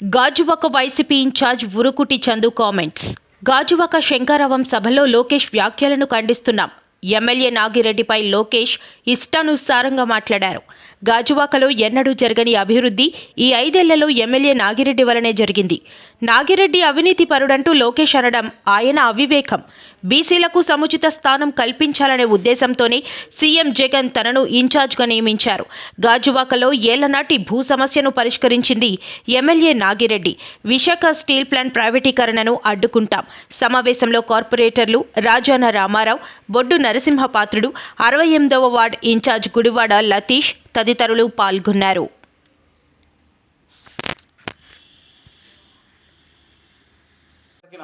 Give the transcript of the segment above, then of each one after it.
Gajuwaka YCP incharge Urukuti Chandu comments Gajuwaka శంకరవం సభలో లోకేష్ వ్యాఖ్యలను ఖండిస్తున్నాం. ఎమ్మెల్యే నాగిరెడ్డిపై లోకేష్ ఇష్టానుసారంగా మాట్లాడారు. గాజువాకలో ఎన్నడూ జరగని అభివృద్ధి ఈ ఐదేళ్ళలో ఎమ్మెల్యే నాగిరెడ్డి వలనే జరిగింది. నాగిరెడ్డి అవినీతి పరుడంటూ లోకేష్ అనడం ఆయన అవివేకం. బీసీలకు సముచిత స్థానం కల్పించాలనే ఉద్దేశంతోనే సీఎం జగన్ తనను ఇన్ఛార్జ్గా నియమించారు. గాజువాకలో ఏళ్ళనాటి భూ సమస్యను పరిష్కరించింది MLA Nagireddy. Visakha steel plant ప్రైవేటీకరణను అడ్డుకుంటాం. సమావేశంలో కార్పొరేటర్లు రాజాన రామారావు బొడ్డు నరసింహపాత్రుడు అరవై ఎనిమిదవ వార్డ్ ఇన్ఛార్జ్ గుడివాడ లతీష్ తదితరులు పాల్గొన్నారు.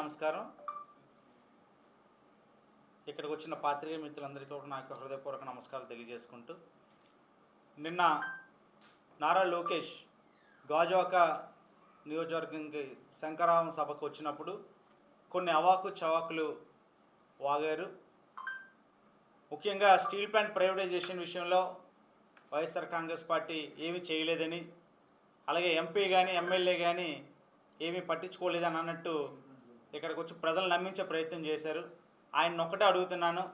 నమస్కారం. ఇక్కడికి వచ్చిన పాత్రిక మిత్రులందరికీ కూడా నాకు హృదయపూర్వక నమస్కారాలు తెలియజేసుకుంటూ నిన్న నారా లోకేష్ గాజువాక నియోజకవర్గంకి శంకరావం సభకు వచ్చినప్పుడు కొన్ని అవాకు చవాకులు వాగారు. ముఖ్యంగా స్టీల్ ప్లాంట్ ప్రైవేటైజేషన్ విషయంలో వైఎస్ఆర్ కాంగ్రెస్ పార్టీ ఏమీ చేయలేదని అలాగే ఎంపీ కానీ ఎమ్మెల్యే కానీ ఏమీ పట్టించుకోలేదని అన్నట్టు ఇక్కడికి వచ్చి ప్రజలు నమ్మించే ప్రయత్నం చేశారు. ఆయన ఒక్కటే అడుగుతున్నాను.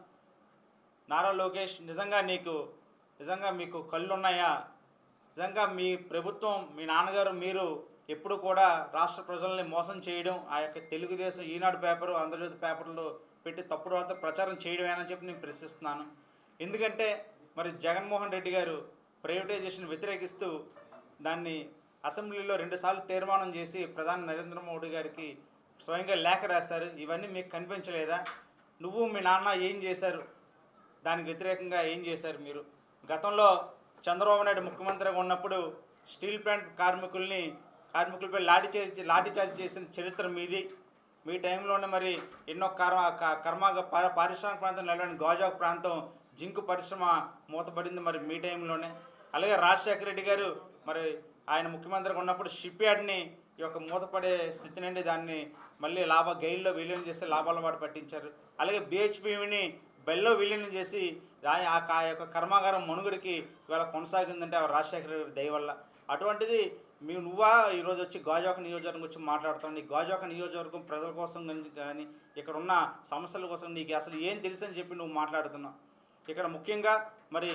నారా లోకేష్ నిజంగా నీకు నిజంగా మీకు కళ్ళు ఉన్నాయా నిజంగా మీ ప్రభుత్వం మీ నాన్నగారు మీరు ఎప్పుడు కూడా రాష్ట్ర ప్రజల్ని మోసం చేయడం ఆ యొక్క తెలుగుదేశం ఈనాడు పేపరు ఆంధ్రజ్యోతి పేపర్లు పెట్టి తప్పుడు వార్త ప్రచారం చేయడమేనని చెప్పి నేను ప్రశ్నిస్తున్నాను. ఎందుకంటే మరి జగన్మోహన్ రెడ్డి గారు ప్రైవేటైజేషన్ వ్యతిరేకిస్తూ దాన్ని అసెంబ్లీలో రెండుసార్లు తీర్మానం చేసి ప్రధాని నరేంద్ర మోడీ గారికి స్వయంగా లేఖ రాశారు. ఇవన్నీ మీకు కనిపించలేదా? నువ్వు మీ నాన్న ఏం చేశారు? దానికి వ్యతిరేకంగా ఏం చేశారు మీరు? గతంలో చంద్రబాబు నాయుడు ముఖ్యమంత్రిగా ఉన్నప్పుడు స్టీల్ ప్లాంట్ కార్మికుల్ని కార్మికులపై లాఠీ చార్జ్ లాఠీ చార్జ్ చేసిన చరిత్ర మీది. మీ టైంలోనే మరి ఎన్నో కర్మ క- కర్మ పారిశ్రామిక ప్రాంతం నెలవని గాజాక్ ప్రాంతం జింకు పరిశ్రమ మూతపడింది మరి మీ టైంలోనే. అలాగే రాజశేఖర రెడ్డి గారు మరి ఆయన ముఖ్యమంత్రిగా ఉన్నప్పుడు షిప్ యార్డ్ని ఈ యొక్క మూతపడే స్థితి నుండి దాన్ని మళ్ళీ లాభ గైల్లో విలీనం చేసి లాభాల వాడు పట్టించారు. అలాగే బిహెచ్పిని బెల్లో విలీనం చేసి దాని ఆ యొక్క కర్మాగారం మనుగుడికి ఇవాళ కొనసాగిందంటే ఆ రాజశేఖర రెడ్డి దయ వల్ల. అటువంటిది మేము నువ్వా ఈరోజు వచ్చి గాజాక నియోజకవర్గం వచ్చి మాట్లాడుతాం నీ గాజాక నియోజకవర్గం ప్రజల కోసం కానీ- ఇక్కడ ఉన్న సమస్యల కోసం నీకు అసలు ఏం తెలుసు అని చెప్పి నువ్వు మాట్లాడుతున్నావు. ఇక్కడ ముఖ్యంగా మరి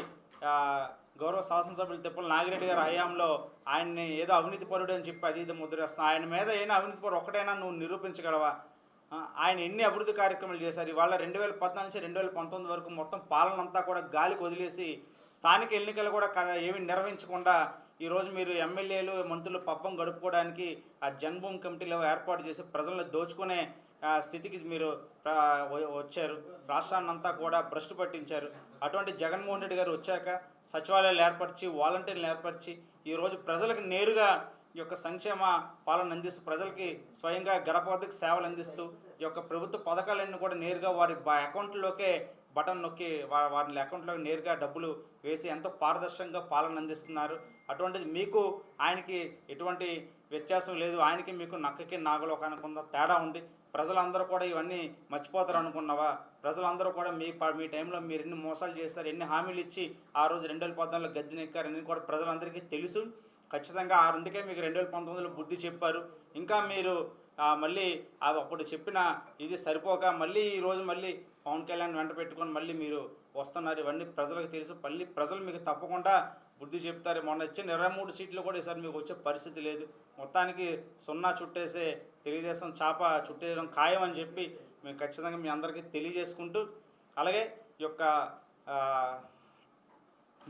గౌరవ శాసనసభ్యులు తిప్పల నాగిరెడ్డి గారు హయాంలో ఆయన్ని ఏదో అవినీతి పరుడు అని చెప్పి అది ఇది ముద్రేస్తున్నావు ఆయన మీద అయినా అవినీతి పరుడు ఒకటైనా నువ్వు నిరూపించగలవా? ఆయన ఎన్ని అభివృద్ధి కార్యక్రమాలు చేశారు? ఇవాళ రెండు వేల పద్నాలుగు నుంచి రెండు వేల పంతొమ్మిది వరకు మొత్తం పాలన అంతా కూడా గాలికి వదిలేసి స్థానిక ఎన్నికలు కూడా ఏమి ఏమీ నిర్వహించకుండా ఈరోజు మీరు ఎమ్మెల్యేలు మంత్రులు పబ్బం గడుపుకోవడానికి ఆ జన్మభూమి కమిటీలో ఏర్పాటు చేసి ప్రజలను దోచుకునే స్థితికి మీరు వచ్చారు. రాష్ట్రాన్ని అంతా కూడా భ్రష్టు పట్టించారు. అటువంటి జగన్మోహన్ రెడ్డి గారు వచ్చాక సచివాలయాలు ఏర్పరిచి వాలంటీర్లు ఏర్పరిచి ఈరోజు ప్రజలకు నేరుగా ఈ యొక్క సంక్షేమ పాలన అందిస్తూ ప్రజలకి స్వయంగా గడప వద్దకు సేవలు అందిస్తూ ఈ యొక్క ప్రభుత్వ పథకాలన్నీ కూడా నేరుగా వారి అకౌంట్లోకే బటన్ నొక్కి వా- వారి అకౌంట్లోకి నేరుగా డబ్బులు వేసి ఎంతో పారదర్శకంగా పాలన అందిస్తున్నారు. అటువంటిది మీకు ఆయనకి ఎటువంటి వ్యత్యాసం లేదు. ఆయనకి మీకు నక్కకి నాగలోకానికి ఉందా తేడా ఉంది. ప్రజలందరూ కూడా ఇవన్నీ మర్చిపోతారు అనుకున్నావా? ప్రజలందరూ కూడా మీ ప- మీ టైంలో మీరు ఎన్ని మోసాలు చేస్తారు ఎన్ని హామీలు ఇచ్చి ఆ రోజు రెండు వేల పద్నాలుగులో గద్దెనెక్కారు కూడా ప్రజలందరికీ తెలుసు. ఖచ్చితంగా ఆ అందుకే మీకు రెండు వేల పంతొమ్మిదిలో బుద్ధి చెప్పారు. ఇంకా మీరు మళ్ళీ అప్పుడు చెప్పిన ఇది సరిపోక మళ్ళీ ఈ రోజు మళ్ళీ పవన్ కళ్యాణ్ వెంట పెట్టుకొని మళ్ళీ మీరు వస్తున్నారు. ఇవన్నీ ప్రజలకు తెలుసు. మళ్ళీ ప్రజలు మీకు తప్పకుండా బుద్ధి చెప్తారు. మొన్న వచ్చిన ఇరవై మూడు సీట్లు కూడా ఈసారి మీకు వచ్చే పరిస్థితి లేదు. మొత్తానికి సున్నా చుట్టేసే తెలుగుదేశం చాప చుట్టేయడం ఖాయం అని చెప్పి మేము ఖచ్చితంగా మీ అందరికీ తెలియజేసుకుంటూ అలాగే ఈ యొక్క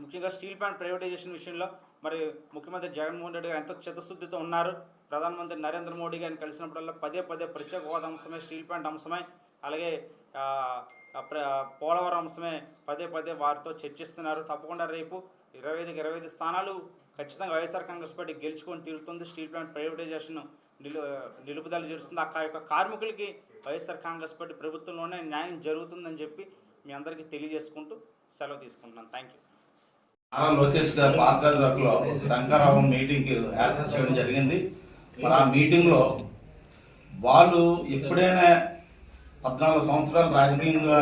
ముఖ్యంగా స్టీల్ ప్లాంట్ ప్రైవేటైజేషన్ విషయంలో మరి ముఖ్యమంత్రి జగన్మోహన్ రెడ్డి గారు ఎంతో చిత్తశుద్ధితో ఉన్నారు ప్రధానమంత్రి నరేంద్ర మోడీ గారిని కలిసినప్పుడల్లా పదే పదే ప్రత్యేక హోదా అంశమే స్టీల్ ప్లాంట్ అంశమే అలాగే పోలవరం అంశమే పదే పదే వారితో చర్చిస్తున్నారు. తప్పకుండా రేపు ఇరవై ఐదుకి ఇరవై ఐదు స్థానాలు ఖచ్చితంగా వైఎస్ఆర్ కాంగ్రెస్ పార్టీ గెలుచుకొని తీరుతుంది. స్టీల్ ప్లాంట్ ప్రైవేటైజేషన్ నిలు నిలుపుదల చేస్తుంది ఆ యొక్క కార్మికులకి వైఎస్ఆర్ కాంగ్రెస్ పార్టీ ప్రభుత్వంలోనే న్యాయం జరుగుతుందని చెప్పి మీ అందరికీ తెలియజేసుకుంటూ సెలవు తీసుకుంటున్నాను. థ్యాంక్ యూ నారా లోకేష్ గారు పాతగాజులో శంకరావం మీటింగ్ ఏర్పాటు చేయడం జరిగింది. మరి ఆ మీటింగ్లో వాళ్ళు ఎప్పుడైనా పద్నాలుగు సంవత్సరాలు రాజకీయంగా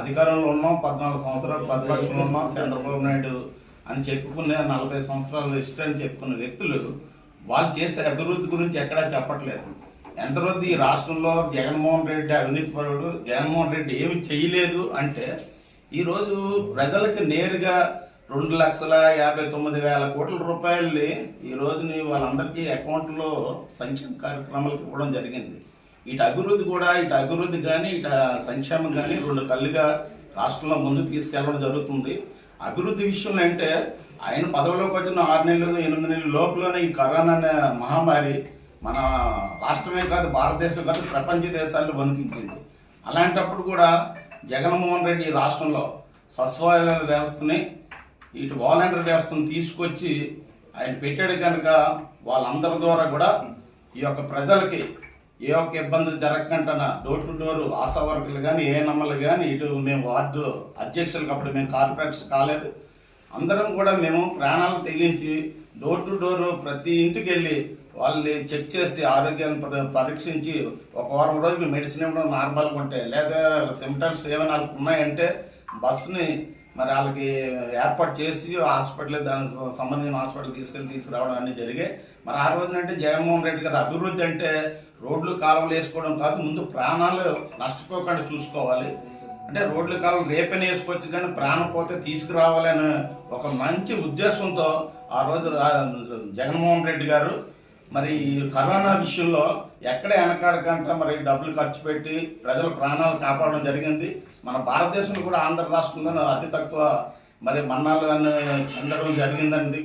అధికారంలో ఉన్నాం పద్నాలుగు సంవత్సరాలు ప్రతిపక్షంలో ఉన్నాం చంద్రబాబు నాయుడు అని చెప్పుకునే నలభై సంవత్సరాలు ఇష్టం అని చెప్పుకున్న వ్యక్తులు వాళ్ళు చేసే అభివృద్ధి గురించి ఎక్కడా చెప్పట్లేదు. ఎంతవరకు ఈ రాష్ట్రంలో జగన్మోహన్ రెడ్డి అవినీతి పరుడు జగన్మోహన్ రెడ్డి ఏమి చేయలేదు అంటే ఈరోజు ప్రజలకు నేరుగా రెండు లక్షల యాభై తొమ్మిది వేల కోట్ల రూపాయల్ని ఈ రోజుని వాళ్ళందరికీ అకౌంట్లో సంక్షేమ కార్యక్రమాలకు ఇవ్వడం జరిగింది. ఇటు అభివృద్ధి కూడా ఇటు అభివృద్ధి కానీ ఇటు సంక్షేమం కానీ రెండు కళ్ళుగా రాష్ట్రంలో ముందు తీసుకెళ్ళడం జరుగుతుంది. అభివృద్ధి విషయంలో అంటే ఆయన పదవిలోకి వచ్చిన ఆరు నెలలు ఎనిమిది నెలల లోపలనే ఈ కరోనా అనే మహమ్మారి మన రాష్ట్రమే కాదు భారతదేశం కాదు ప్రపంచ దేశాల్లో వణికించింది. అలాంటప్పుడు కూడా జగన్మోహన్ రెడ్డి రాష్ట్రంలో సచివాలయాల వ్యవస్థని ఇటు వాలంటీర్ వ్యవస్థను తీసుకొచ్చి ఆయన పెట్టాడు కనుక వాళ్ళందరి ద్వారా కూడా ఈ యొక్క ప్రజలకి ఏ ఒక్క ఇబ్బంది జరగకుండా డోర్ టు డోర్ ఆశా వర్కర్లు కానీ ఏ నమ్మలు కానీ ఇటు మేము వార్డు అధ్యక్షులకు అప్పుడు మేము కార్పొరేట్స్ కాలేదు. అందరం కూడా మేము ప్రాణాలు తెగించి డోర్ టు డోర్ ప్రతి ఇంటికి వెళ్ళి వాళ్ళని చెక్ చేసి ఆరోగ్యాన్ని పరీక్షించి ఒక వారం రోజులు మెడిసిన్ ఇవ్వడం నార్మల్గా ఉంటే లేదా సిమ్టమ్స్ ఏమైనా ఉన్నాయంటే బస్సుని మరి వాళ్ళకి ఏర్పాటు చేసి హాస్పిటల్ దానికి సంబంధించిన హాస్పిటల్ తీసుకెళ్ళి తీసుకురావడం అన్ని జరిగాయి మరి ఆ రోజున అంటే జగన్మోహన్ రెడ్డి గారు అభివృద్ధి అంటే రోడ్లు కాలువలు వేసుకోవడం కాదు ముందు ప్రాణాలు నష్టపోకుండా చూసుకోవాలి. అంటే రోడ్లు కాలువలు రేపని వేసుకోవచ్చు కానీ ప్రాణం పోతే తీసుకురావాలనే ఒక మంచి ఉద్దేశంతో ఆ రోజు జగన్మోహన్ రెడ్డి గారు మరి కరోనా విషయంలో ఎక్కడ వెనకాడకంట మరి డబ్బులు ఖర్చు పెట్టి ప్రజల ప్రాణాలు కాపాడడం జరిగింది. మన భారతదేశంలో కూడా ఆంధ్ర రాష్ట్రంలో అతి తక్కువ మరి మన్నాలు చెందడం జరిగిందండి.